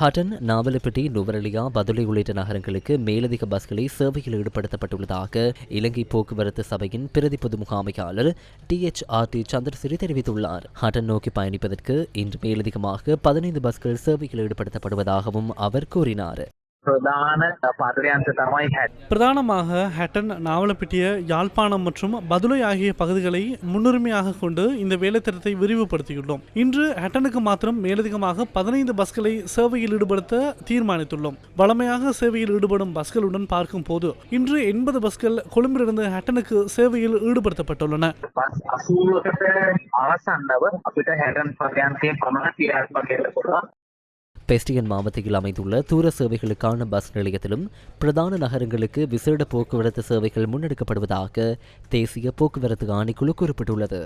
ஹட்டன் நாவலப்பட்டி நுவரலியா பதுளை உள்ளிட்ட நகரங்களுக்கு மேலதிக பஸ்களை சேவையில் ஈடுபடுத்தப்பட்டுள்ளதாக இலங்கை போக்குவரத்து சபையின் பிரதி பொது முகாமையாளர் D H R D Chandrasiri தெரிவித்துள்ளார். ஹட்டன் நோக்கி பயணிப்பதற்கு இன்று மேலதிகமாக பதினைந்து பஸ்கள் சேவையில் ஈடுபடுத்தப்படுவதாகவும் அவர் கூறினார். ප්‍රධාන පදරයන්ත තමයි හැත් பிரதானமாக ஹட்டன் நாவலப்பிட்டிய யாழ்ப்பாணம் மற்றும் பதுளை ஆகிய பகுதிகளை முன்னுரிமையாக கொண்டு இந்த வேலைத்திட்டத்தை விரிவுபடுத்தியுள்ளோம் இன்று ஹட்டனுக்கு மாத்திரம் மேலதிகமாக பதினைந்து பஸ்களை சேவையில் ஈடுபடுத்த தீர்மானித்துள்ளோம் வளமையாக சேவையில் ஈடுபடும் பஸ்களுடன் பார்க்கும் போது இன்று எண்பது பஸ்கள் கொழும்பிலிருந்து ஹட்டனுக்கு சேவையில் ஈடுபடுத்தப்பட்டுள்ளன பெஸ்டியன் மாவட்டத்தில் அமைந்துள்ள தூர சேவைகளுக்கான பஸ் நிலையத்திலும் பிரதான நகரங்களுக்கு விசேட போக்குவரத்து சேவைகள் முன்னெடுக்கப்படுவதாக தேசிய போக்குவரத்து ஆணைக்குழு குறிப்பிட்டுள்ளது.